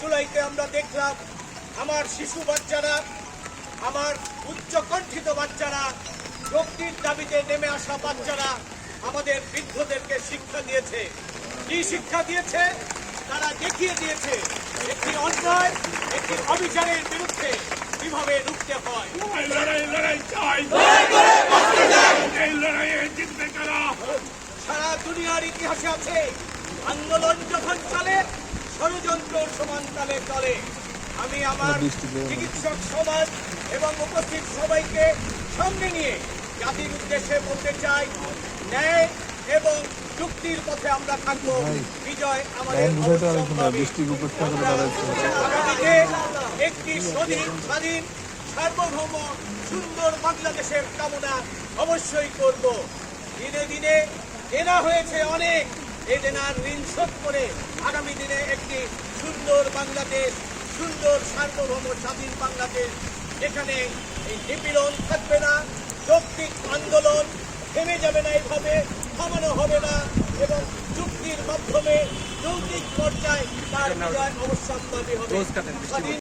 জুলাইতে আমরা দেখলাম আমার শিশু বাচ্চারা আমার উচ্চকণ্ঠিত বাচ্চারা শক্তির দাবিতে নেমে আসা বাচ্চারা আমাদের বৃদ্ধদেরকে শিক্ষা দিয়েছে। কি শিক্ষা দিয়েছে? তারা দেখিয়ে দিয়েছে একটি অন্যায় একটি অবিচারের বিরুদ্ধে কীভাবে রুখতে হয়। সারা দুনিয়ার ইতিহাসে আছে আন্দোলন যখন চলে ষড়যন্ত্র সমান তালে চলে আমি আমার চিকিৎসক সমাজ এবং উপস্থিত সবাইকে সঙ্গে নিয়ে জাতির উদ্দেশ্যে বলতে চাই ন্যায় এবং যুক্তির পথে আমরা থাকব। বিজয় আমাদের আগামীতে একটি স্বাধীন স্বাধীন সার্বভৌম সুন্দর বাংলাদেশের কামনা অবশ্যই করব। দিনে দিনে দেনা হয়েছে অনেক এই দেনার ঋণ শোধ করে আগামী দিনে একটি সুন্দর বাংলাদেশ সুন্দর সার্বভৌম স্বাধীন বাংলাদেশ। যেখানে এই নিপীড়ন থাকবে না যৌক্তিক আন্দোলন থেমে যাবে না এইভাবে থামানো হবে না এবং চুক্তির মাধ্যমে যৌক্তিক পর্যায়ে তার বিজয় অবশ্যম্ভাবী হবে। স্বাধীন